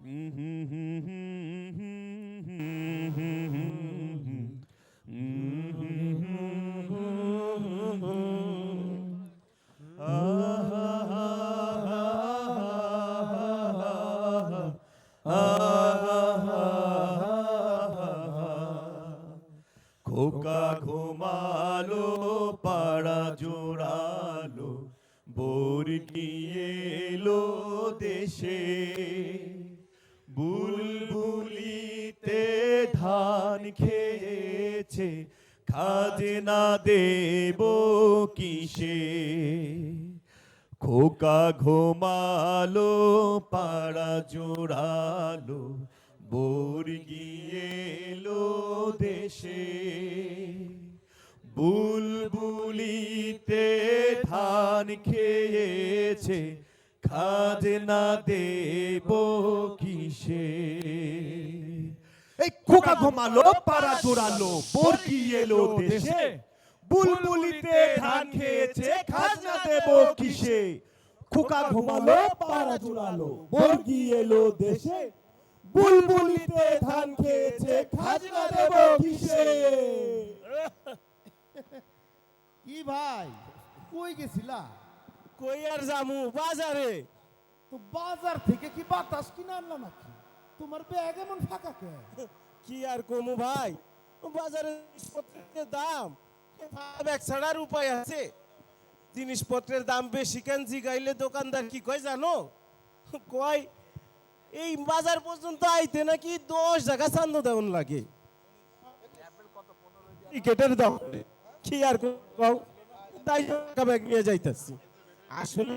খোকা খাজনা দেব কিসে? খোকা ঘুমালো, পাড়া জোড়ালো বোর গিয়েলো দেশে। বুলবুলিতে ধান খেয়েছে, খাজনা দেব কিসে? এই খোকা ঘুমালো পাড়া জোড়ালো বোর এলো দেশে। বুলবুলিতে ধান খেয়েছে খাজনা দেব কিসে? খোকা ঘুমালো পাড়া জোড়ালো বর্গি এলো দেশে। বুলবুলিতে ধান খেয়েছে খাজনা দেব কিসে? কি ভাই কই গেছিলা? কই আর জামু বাজারে। তো বাজার থেকে কি বাতাস কিনে আনলা নাকি? তোমার ব্যাগ এমন ফাঁকা কে? কি আর কমু ভাই? বাজারে জিনিসপত্রের দাম। ব্যাগ ছাড়ার উপায় আছে। জিনিসপত্রের দাম বেশি কেন জিগাইলে দোকানদার কি কয় জানো? কয়, এই বাজার পর্যন্ত আইতে নাকি দশ জায়গা চান্দ দেওয়ান লাগে। টিকেটের দাম কি আর তাই ব্যাগ নিয়ে যাইতেছি। আসলে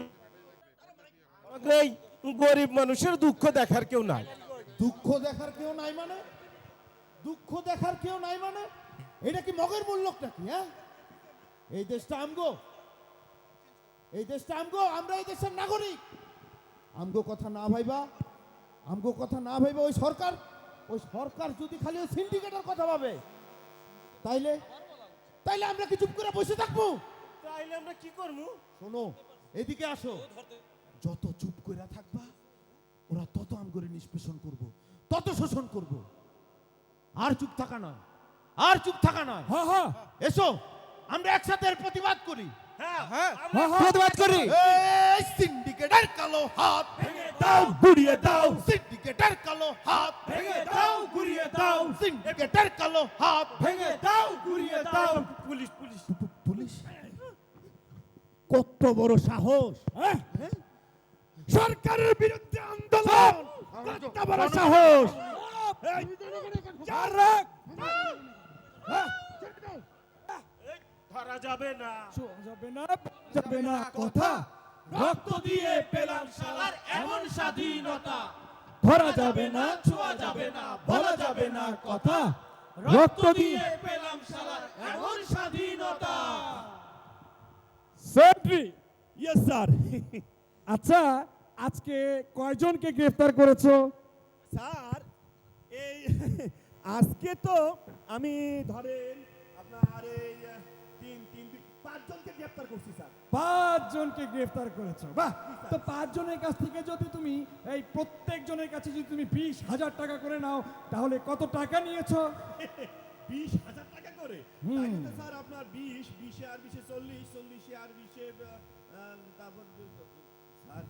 গরিব মানুষের দুঃখ দেখার কেউ নাই। দুঃখ দেখার কেউ নাই মানে? দুঃখ দেখার কেউ নাই মানে? এটা কি মগের মূল্য নাকি হ্যাঁ? এই দেশটা আমগো। এই দেশটা আমগো আমরা এই দেশের নাগরিক। আমগো কথা না ভাইবা আমগো কথা না ভাইবা ওই সরকার ওই সরকার যদি খালি ওই সিন্ডিকেটের কথা ভাবে তাইলে তাইলে আমরা কি চুপ করে বসে থাকব? তাইলে আমরা কি করব? শোনো এদিকে আসো। যত চুপ করে থাকবা ওরা তত আম করে নিষ্পেষণ করব। শোষণ করব। আর চুপ থাকা নয়। আর চুপ থাকা নয়। হ্যাঁ হ্যাঁ। এসো আমরা একসাথে এর প্রতিবাদ করি। হ্যাঁ হ্যাঁ প্রতিবাদ করি। এই সিন্ডিকেটের কালো হাত ভেঙে দাও গুড়িয়ে দাও। সিন্ডিকেটের কালো হাত ভেঙে দাও ঘুরিয়ে দাও। সিন্ডিকেটের কালো হাত ভেঙে দাও ঘুরিয়ে দাও। Police police. পুলিশ? কত বড় সাহস হ্যাঁ? সরকারের বিরুদ্ধে আন্দোলন। কত বড় সাহস চার রাখ। ধরা যাবে না। যাবে না যাবে না কথা রক্ত দিয়ে পেলাম শালার এমন স্বাধীনতা। ধরা যাবে না ছোঁয়া যাবে না বলা যাবে না কথা রক্ত দিয়ে পেলাম শালার এমন স্বাধীনতা। সেন্ট্রি ইয়েস স্যার আচ্ছা আজকে কয়জনকে গ্রেফতার করেছ? স্যার এই আজকে তো আমি ধরেন আপনার এই তিন তিন পাঁচজনকে গ্রেফতার করছি স্যার। পাঁচজনকে গ্রেফতার করেছ। বাহ! তো পাঁচজনের কাছ থেকে যদি তুমি এই প্রত্যেকজনের কাছে যদি তুমি বিশ হাজার টাকা করে নাও তাহলে কত টাকা নিয়েছো? বিশ হাজার টাকা করে? স্যার আপনার বিশ বিশে আর বিশে চল্লিশ চল্লিশে আর বিশে তারপর স্যার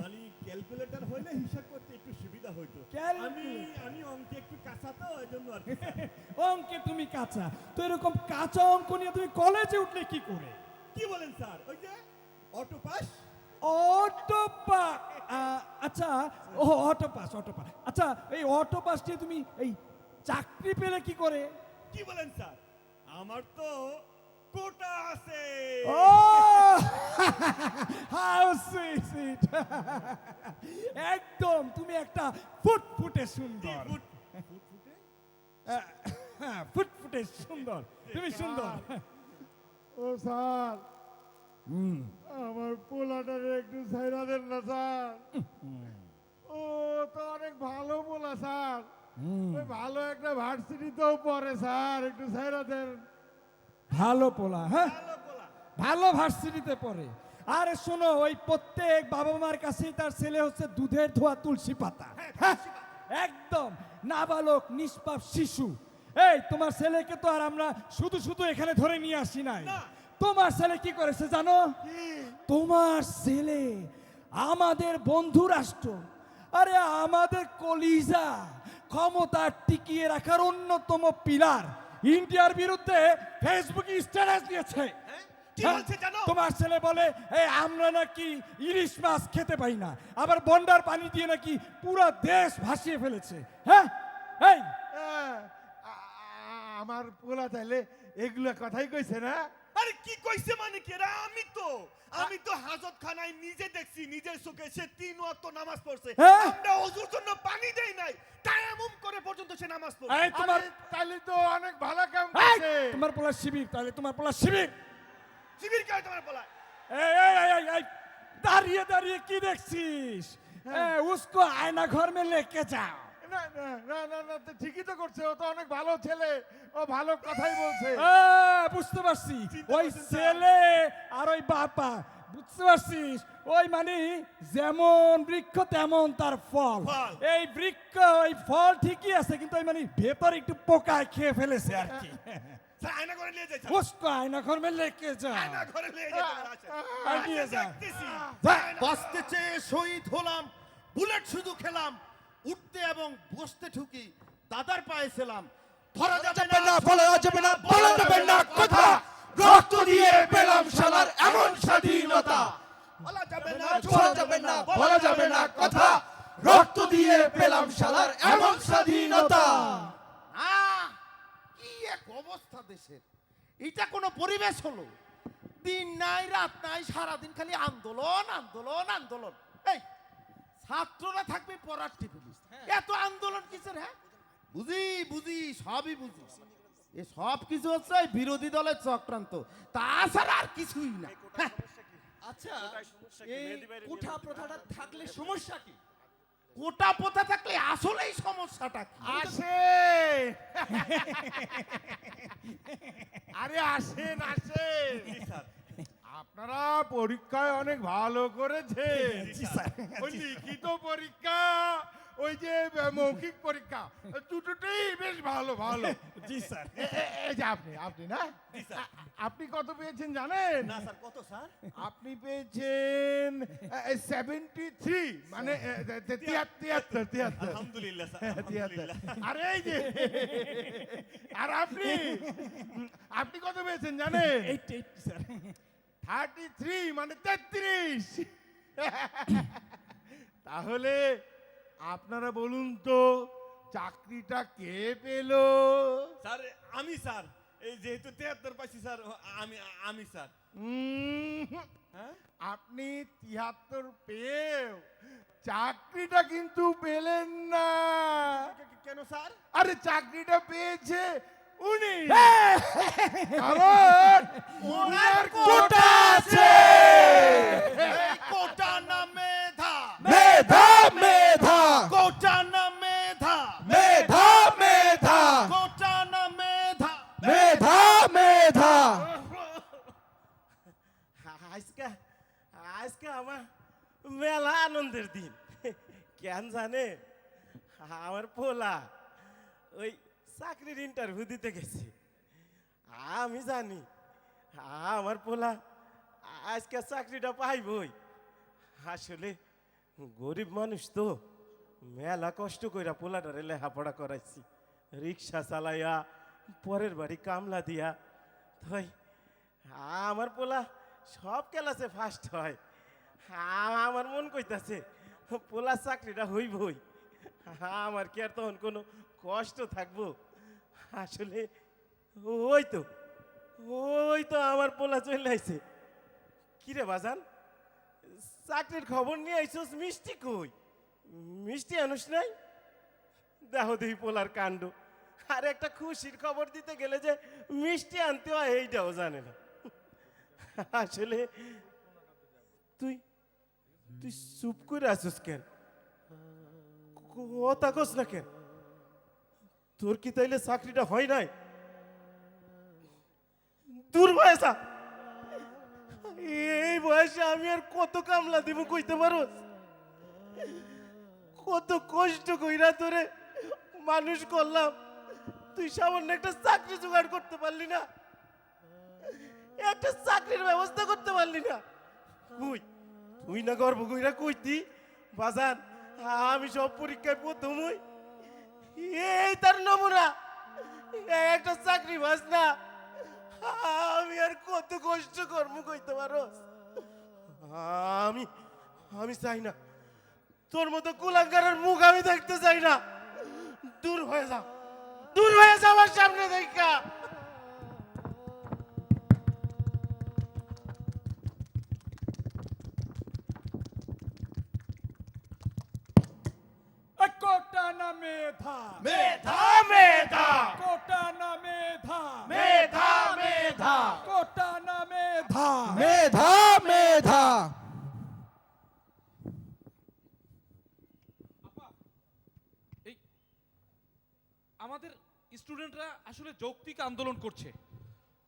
মানে ক্যালকুলেটর হইলে হিসাব করতে একটু সুবিধা হইতো। আমি আমি অঙ্কে একটু কাঁচা তো ওই জন্য আর অঙ্কে তুমি কাঁচা। তো এরকম কাঁচা অঙ্ক নিয়ে তুমি কলেজে উঠলে কি করে? কি বলেন স্যার? ওই যে অটো পাস অটো পাস আচ্ছা ও অটো পাস অটো পাস আচ্ছা এই অটো পাস নিয়ে তুমি এই চাকরি পেলে কি করে? কি বলেন স্যার? আমার তো কোটা আছে। ও! হাউ সুইট একদম তুমি একটা ফুটফুটে সুন্দর। ফুটফুটে? হ্যাঁ, ফুটফুটে সুন্দর। তুমি সুন্দর। ও স্যার। আমার পোলাটার একটু ছাইরা দেন না স্যার। ও তো অনেক ভালো পোলা স্যার। ভালো একটা ভার্সিটিতেও পড়ে স্যার। একটু ছাইরা দেন। ভালো পোলা হ্যাঁ? ভালো ভার্সিটিতে পড়ে। আরে শোনো ওই প্রত্যেক বাবা মার কাছেই তার ছেলে হচ্ছে দুধের ধোয়া তুলসী পাতা হ্যাঁ, একদম নাবালক নিষ্পাপ শিশু। এই তোমার ছেলেকে তো আর আমরা শুধু শুধু এখানে ধরে নিয়ে আসি নাই। তোমার ছেলে কি করেছে জানো? তোমার ছেলে আমাদের বন্ধু রাষ্ট্র। আরে আমাদের কলিজা ক্ষমতা টিকিয়ে রাখার অন্যতম পিলার। ইন্ডিয়ার বিরুদ্ধে ফেসবুকে স্ট্যাটাস দিয়েছে। হ্যাঁ, জানো? তোমার ছেলে বলে এই আমরা নাকি ইলিশ মাছ খেতে পাই না। আবার বন্ডার পানি দিয়ে নাকি পুরো দেশ ভাসিয়ে ফেলেছে। হ্যাঁ? এই। আ- আমার পোলা তাইলে এগুলো কথাই কইছে না? আরে কি কইছে মানে কি? এরা আমি তো আমি তো হাজত খানায় নিজে দেখছি নিজের চোখে সে তিন ওয়াক্ত নামাজ পড়ছে। হ্যাঁ? আমরা ওজুর জন্য পানি দেই নাই তায়াম্মুম করে পর্যন্ত সে নামাজ পড়ছে। এই তোমার আরে, তাইলে তো অনেক ভালো কাম করছে। তোমার পোলা শিবির তাহলে তোমার পোলা শিবির। শিবির কে তোমার বলায় এই, এই, এই, এই, এই, দাঁড়িয়ে দাঁড়িয়ে কি দেখছিস? এ, উসকো আয়না ঘর মে লেকে যাও। না না না না না ঠিকই তো করছে ও তো অনেক ভালো ছেলে ও ভালো কথাই বলছে। এ, বুঝতে পারছি। ওই ছেলে আর ওই বাপা বুঝতে পারছিস ওই মানে যেমন বৃক্ষ তেমন তার ফল। এই বৃক্ষ ওই ফল ঠিকই আছে কিন্তু ওই মানে ভেতর একটু পোকায় খেয়ে ফেলেছে আর কি। আয়না করে নিয়ে যাই উসকো আয়না ঘর মে লেকে যাও আয়না ঘরে নিয়ে যেতে আর নিয়ে যা। বাঁচতে চেয়ে শহীদ হলাম বুলেট শুধু খেলাম উঠতে এবং বসতে ঠুকি দাদার পায়ে ছিলাম। ধরা যাবে না বলা যাবে না বলা যাবে না কথা। রক্ত দিয়ে পেলাম শালার এমন স্বাধীনতা। বলা যাবে না বলা যাবে না বলা যাবে না কথা। রক্ত দিয়ে পেলাম শালার এমন স্বাধীনতা। কি এক অবস্থা দেশের। এটা কোনো পরিবেশ হলো? দিন নাই রাত নাই সারাদিন খালি আন্দোলন আন্দোলন আন্দোলন। এই ছাত্ররা থাকবে পড়ার টেবিলিস এত আন্দোলন কিসের হ্যাঁ? বুঝি বুঝি সবই বুঝি। এ সব কিছু হচ্ছে বিরোধী দলের চক্রান্ত। তাছাড়া আর কিছুই না। হ্যাঁ, আচ্ছা এই কোঠা প্রথাটা থাকলে সমস্যা কি? কোটা পোতা থাকলে আসলেই সমস্যাটা কি? আসে! আরে আসেন আসেন। আপনারা পরীক্ষায় অনেক ভালো করেছে ওই লিখিত পরীক্ষা ওই যে মৌখিক পরীক্ষা দুটোতেই বেশ ভালো ভালো। জি স্যার। এই যে আপনি আপনি না? আপনি কত পেয়েছেন জানেন? না স্যার কত স্যার? আপনি পেয়েছেন সেভেন্টি থ্রি মানে তিয়াত্তর তিয়াত্তর। আলহামদুলিল্লাহ স্যার তিয়াত্তর। আরে এই যে আর আপনি? আপনি কত পেয়েছেন জানেন? Eight eight sir. Thirty three মানে তেত্রিশ। তাহলে আপনারা বলুন তো চাকরিটা কে পেল? স্যার আমি স্যার এই যেহেতু তেহাত্তর পাইছি স্যার আমি আমি স্যার। হ্যাঁ? আপনি তিয়াত্তর পেয়েও চাকরিটা কিন্তু পেলেন না। কেন স্যার? আরে চাকরিটা পেয়েছে উনি। কারণ ওনার কোটা আছে। কোটা না মেধা। মেধা মেধা। কোটা না মেধা। মেধা মেধা। কোটা না মেধা। মেধা মেধা। আজকে আজকে আমার মেলা আনন্দের দিন। কেন জানে? আমার পোলা ওই চাকরির ইন্টারভিউ দিতে গেছে। আমি জানি, আমার পোলা আজকে চাকরিটা পাইবই। আসলে গরিব মানুষ তো, মেলা কষ্ট কইরা পোলাটারে লেখাপড়া করাইছি। রিক্সা চালাইয়া, পরের বাড়ি কামলা দিয়া। তাই আমার পোলা সব ক্লাসে ফার্স্ট হয়। আমার মন কইতাছে পোলা চাকরিটা হইবই। আমার কি আর তখন কোনো কষ্ট থাকব? আসলে ওই তো ওই তো আমার পোলা চলে আইছে। কিরে বাজান, চাকরির খবর নিয়ে আইসোস মিষ্টি কই? মিষ্টি আনুস নাই? দেখো দেখি পোলার কাণ্ড। আর একটা খুশির খবর দিতে গেলে যে মিষ্টি আনতে হয়, এইটাও জানে না। আসলে তুই তুই চুপ করে আসিস কেন? কথা কস না কেন? তোর কি তাইলে চাকরিটা হয় নাই? দূর বয়সা এই বয়সে আমি আর কত কামলা দিব কইতে পারো? কত কষ্ট কইরা তোরে মানুষ করলাম। তুই সামান্য একটা চাকরি জোগাড় করতে পারলি না। একটা চাকরির ব্যবস্থা করতে পারলি না। কই? তুই না গর্ব কইরা কইতি, বাজান, আমি সব পরীক্ষায় প্রথম হই। এই তার নমুনা। একটা চাকরি বাস না। আমি আর কত কষ্ট কর্ম করতে পারো। আমি আমি চাই না। তোর মতো কুলাঙ্গারের মুখ আমি দেখতে চাই না। দূর হয়ে যা। দূর হয়ে যাওয়ার সামনে দেখা। মেধা। মেধা মেধা। কোটা না মেধা। মেধা মেধা। কোটা না মেধা। মেধা মেধা। আমাদের স্টুডেন্টরা আসলে যৌক্তিক আন্দোলন করছে।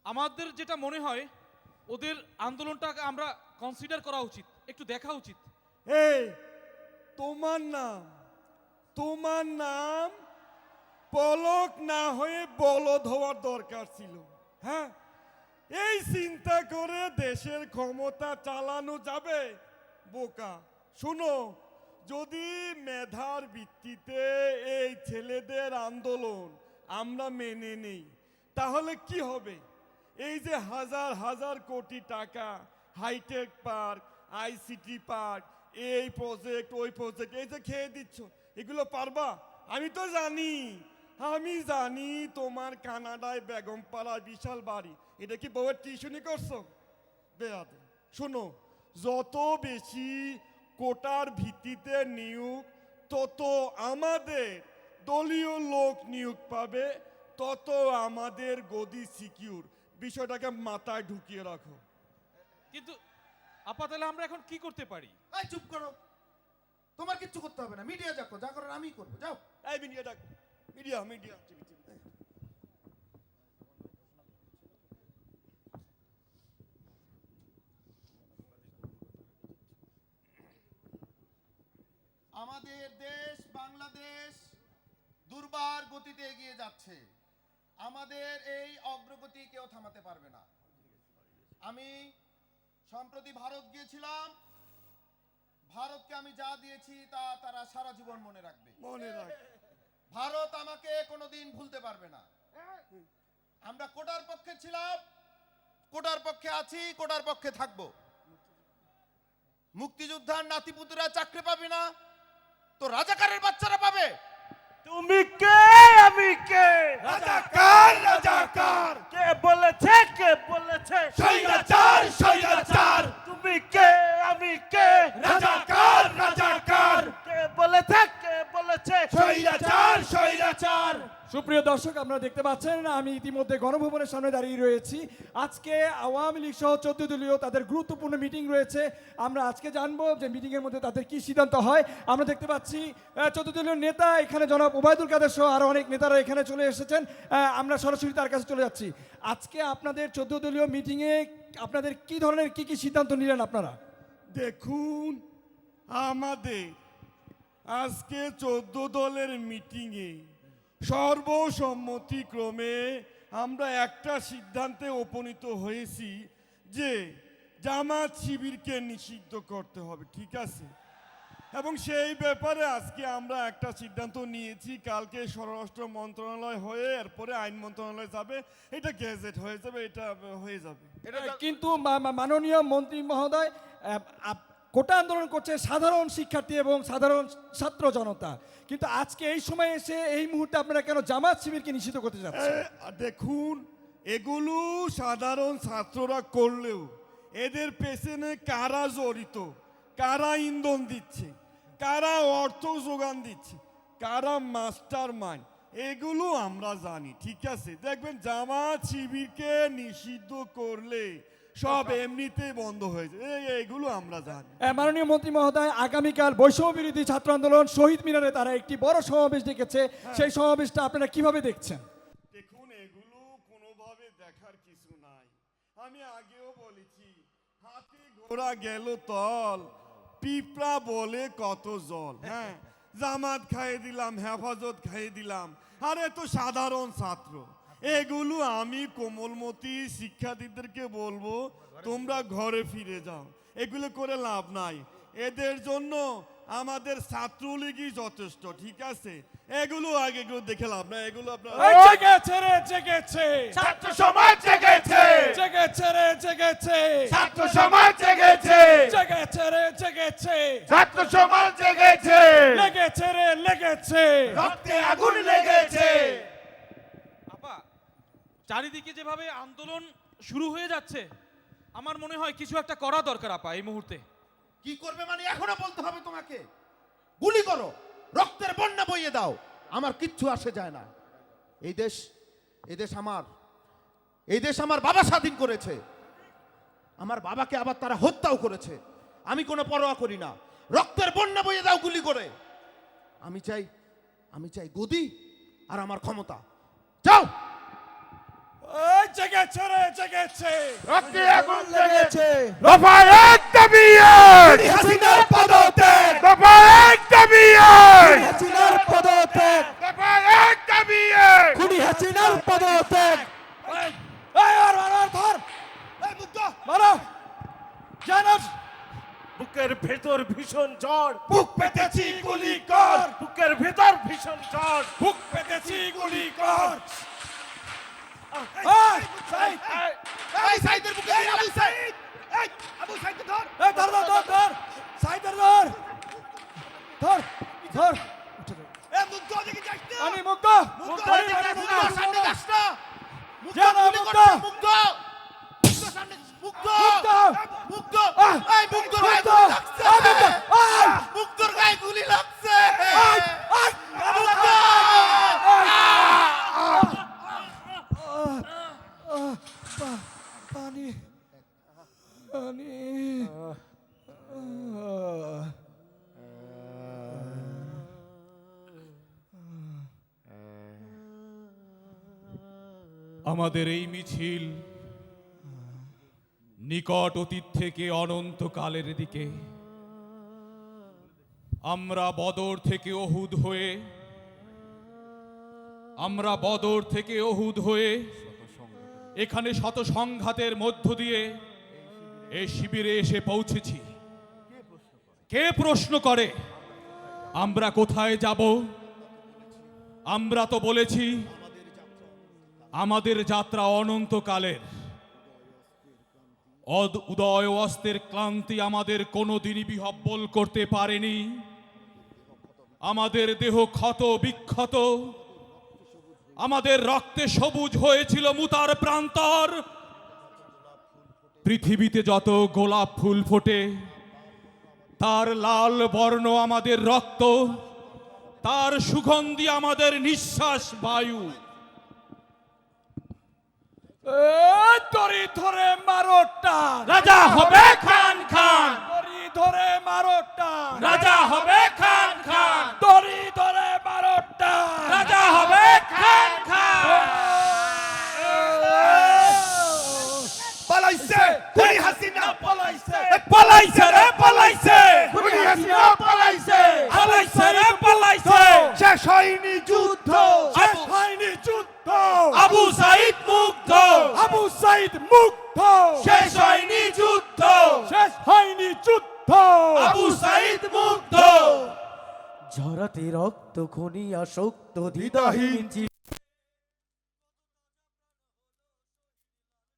আমাদের যেটা মনে হয় ওদের আন্দোলনটাকে আমরা কনসিডার করা উচিত একটু দেখা উচিত। এই তোমার নাম? তোমার নাম পলক না হয়ে বলদ হওয়ার দরকার ছিল। হ্যাঁ? এই চিন্তা করে দেশের ক্ষমতা চালানো যাবে? বোকা। শুনো, যদি মেধার ভিত্তিতে এই ছেলেদের আন্দোলন আমরা মেনে নেই, তাহলে কি হবে? এই যে হাজার হাজার কোটি টাকা, হাইটেক পার্ক, আইসিটি পার্ক এই প্রজেক্ট ওই প্রজেক্ট এই যে খেয়ে দিচ্ছ, এগুলো পারবা? আমি তো জানি, আমি জানি তোমার কানাডায় বেগমপাড়ার বিশাল বাড়ি। এটা কি বউয়ের টিউশনি করছ? বেয়াদ শোনো, যত বেশি কোটার ভিত্তিতে নিয়োগ, তত আমাদের দলীয় লোক নিয়োগ পাবে, তত আমাদের গদি সিকিউর বিষয়টাকে মাথায় ঢুকিয়ে রাখো। কিন্তু, আপা, তাহলে আমরা এখন কি করতে পারি? এই চুপ করো। তোমার কিচ্ছু করতে হবে না। মিডিয়া যাকো যা করার আমি করব। যাও। এই মিডিয়া ডাক মিডিয়া মিডিয়া। আমাদের দেশ বাংলাদেশ দুর্বার গতিতে এগিয়ে যাচ্ছে। আমাদের এই অগ্রগতি কেউ থামাতে পারবে না। আমি সম্প্রতি ভারত গিয়েছিলাম। ভারতকে আমি যা দিয়েছি তা তারা সারা জীবন মনে রাখবে। মনে রাখবে। ভারত আমাকে কোনোদিন ভুলতে পারবে না। আমরা কোটার পক্ষে ছিলাম কোটার পক্ষে আছি কোটার পক্ষে থাকব। মুক্তিযোদ্ধার নাতিপুতরা চাকরি পাবে না তো রাজাকারের বাচ্চারা পাবে। তুমি কে? আমি কে? রাজাকার রাজাকার। কে বলেছে? কে বলেছে? স্বৈরাচার স্বৈরাচার। তুমি কে? আমি কে? রাজাকার রাজাকার। কে বলেছে? কে বলেছে? স্বৈরাচার স্বৈরাচার। সুপ্রিয় দর্শক, আপনারা দেখতে পাচ্ছেন, আমি ইতিমধ্যে গণভবনের সামনে দাঁড়িয়ে রয়েছি। আজকে আওয়ামী লীগ সহ চোদ্দ দলীয় তাদের গুরুত্বপূর্ণ মিটিং রয়েছে। আমরা আজকে জানব যে মিটিং এর মধ্যে তাদের কি সিদ্ধান্ত হয়। আমরা দেখতে পাচ্ছি চোদ্দ দলীয় নেতা এখানে জনাব ওবায়দুল কাদের সহ আরও অনেক নেতারা এখানে চলে এসেছেন। আমরা সরাসরি তার কাছে চলে যাচ্ছি। আজকে আপনাদের চোদ্দ দলীয় মিটিংয়ে আপনাদের কি ধরনের, কি কি সিদ্ধান্ত নিলেন আপনারা? দেখুন, আমাদের আজকে চোদ্দ দলের মিটিংয়ে সর্বসম্মতিক্রমে আমরা একটা সিদ্ধান্তে উপনীত হয়েছি যে জামাত শিবিরকে নিষিদ্ধ করতে হবে, ঠিক আছে? এবং সেই ব্যাপারে আজকে আমরা একটা সিদ্ধান্ত নিয়েছি, কালকে স্বরাষ্ট্র মন্ত্রণালয় হয়ে এরপরে আইন মন্ত্রণালয় যাবে, এটা গেজেট হয়ে যাবে, এটা হয়ে যাবে। কিন্তু মাননীয় মন্ত্রী মহোদয় কোটা আন্দোলন করছে সাধারণ শিক্ষার্থী এবং সাধারণ ছাত্র জনতা। কিন্তু আজকে এই সময় এসে এই মুহূর্তে আপনারা কেন জামাত শিবিরকে নিষিদ্ধ করতে যাচ্ছেন? দেখুন, এগুলো সাধারণ ছাত্ররা করলেও এদের পেছনে কারা জড়িত, কারা ইন্ধন দিচ্ছে, কারা অর্থ যোগান দিচ্ছে, কারা মাস্টার মাইন্ড, এগুলো আমরা জানি, ঠিক আছে? দেখবেন জামাত শিবিরকে নিষিদ্ধ করলে সব এমনিতেই বন্ধ হয়ে যায়। এই এগুলো আমরা জানি। মাননীয় মন্ত্রী মহোদয় আগামীকাল বৈষম্য বিরোধী ছাত্র আন্দোলন শহীদ মিনারে তারা একটি বড় সমাবেশ ডেকেছে। সেই সমাবেশটা আপনারা কীভাবে দেখছেন? দেখুন এগুলো কোনোভাবে দেখার কিছু নাই। আমি আগেও বলেছি ওরা গেল তল পিঁপড়া বলে কত জল হ্যাঁ? জামাত খাইয়ে দিলাম হেফাজত খাইয়ে দিলাম। আরে তো সাধারণ ছাত্র। এগুলো আমি কোমলমতি শিক্ষার্থীদেরকে বলব তোমরা ঘরে ফিরে যাও। এগুলো করে লাভ নাই। এদের জন্য আমাদের ছাত্রলীগই যথেষ্ট ঠিক আছে? এগুলো আগে এগুলো দেখে লাভ না এগুলো আপনার এই জেগেছে রে জেগেছে। ছাত্র সমাজ জেগেছে। জেগেছে রে জেগেছে। ছাত্র সমাজ জেগেছে জেগেছে রে জেগেছে ছাত্র সমাজ জেগেছে লেগেছে রে লেগেছে রক্তে আগুন লেগেছে আপা চারিদিকে যেভাবে আন্দোলন শুরু হয়ে যাচ্ছে আমার মনে হয় কিছু একটা করা দরকার, আপা, এই মুহূর্তে। কি করবে মানে এখনও বলতে হবে তোমাকে? গুলি করো, রক্তের বন্যা বইয়ে দাও, আমার কিচ্ছু আসে যায় না। এই দেশ এই দেশ আমার, এই দেশ আমার বাবা স্বাধীন করেছে। আমার বাবাকে আবার তারা হত্যাও করেছে। আমি কোনো পরোয়া করি না। রক্তের বন্যা বইয়ে দাও গুলি করে। আমি চাই আমি চাই গদি আর আমার ক্ষমতা। যাও! জেগেছে রে জেগেছে। রক্তে আগুন লেগেছে। দফা এক। দাবি এক হাসিনার পদত্যাগ। দফা এক। দাবি এক হাসিনার পদত্যাগ। দফা এক দাবি এক। খুনি হাসিনার পদত্যাগ। এই আর আর আর ধর। এই মুক্ত। মারো। জানাস। বুকের ভেতর ভীষণ ঝড় বুক পেতেছি গুলি কর। বুকের ভেতর ভীষণ ঝড় বুক পেতেছি গুলি কর। এই সাইদ এই সাইদের বুকে এই আবু সাইদ এই আবু সাইদ ধর এই ধর ধর ধর ধর সাইদের ধর ধর ধর এ মুক্ত দিকে যাস না আমি মুক্ত মুক্ত আমি দিকে যাস না মুক্ত। সামনে যাস না মুক্ত জানা গুলি মুক্ত। করছে, মুক্ত মুক্ত সামনে মুক্ত মুক্ত। মুক্ত আহ! এই মুক্ত গায়ে মুক্ত। গুলি লাগছে আহ, মুক্ত। আহ! মুক্তর গায়ে গুলি লাগছে আয়! মুক্ত পানি পানি আমাদের এই মিছিল নিকট অতীত থেকে অনন্তকালের দিকে। আমরা বদর থেকে অহুদ হয়ে, আমরা বদর থেকে অহুদ হয়ে এখানে শত সংঘাতের মধ্য দিয়ে এই শিবিরে এসে পৌঁছেছি। কে প্রশ্ন করে? আমরা কোথায় যাব? আমরা তো বলেছি আমাদের যাত্রা অনন্তকালের। অদ উদয় অস্তের ক্লান্তি আমাদের কোনোদিনই বিহব্বল করতে পারেনি। আমাদের দেহ ক্ষত বিক্ষত। আমাদের রক্তে সবুজ হয়েছিল মুতার প্রান্তর। পৃথিবীতে যত গোলাপ ফুল ফোটে, তার লাল বর্ণ আমাদের রক্ত, তার সুগন্ধি আমাদের নিঃশ্বাস বায়ু। দড়ি ধরে মারোটা রাজা হবে খান খান। দড়ি ধরে মারোটা রাজা হবে খান খান। দড়ি ধরে মারোটা রাজা হবে খান খান। পালাইছে। খুনি হাসিনা। পালাইছে। পালাইছে রে পালাইছে। খুনি হাসিনা পালাইছে। পালাইছে রে পালাইছে। শেষ হয়নি যুদ্ধ। শেষ হয়নি যুদ্ধ। আবু সাইদ মুগ্ধ। আবু সাইদ মুক্ত শেষ হয়নি যুদ্ধ। শেষ হয়নি যুদ্ধ। আবু সাইদ মুগ্ধ। ঝরাতে রক্ত খনি আসক্ত দ্বিধাহীন জি-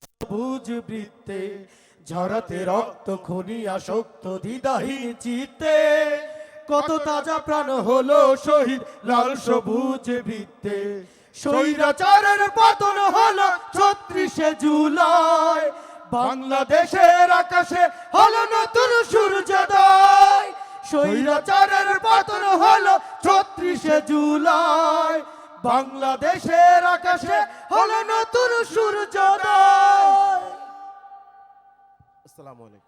সবুজ বৃত্তে ঝরাতে রক্ত খনি আসক্ত দ্বিধাহীন চিত্তে কত তাজা প্রাণ হলো শহীদ, লাল সবুজ বৃত্তে। স্বৈরাচারের পতন হলো ছত্রিশে জুলাই। বাংলাদেশের আকাশে হলো নতুন সূর্যোদয়। স্বৈরাচারের পতন হলো ছত্রিশে জুলাই। বাংলাদেশের আকাশে হলো নতুন সূর্যোদয়। আসসালামু আলাইকুম।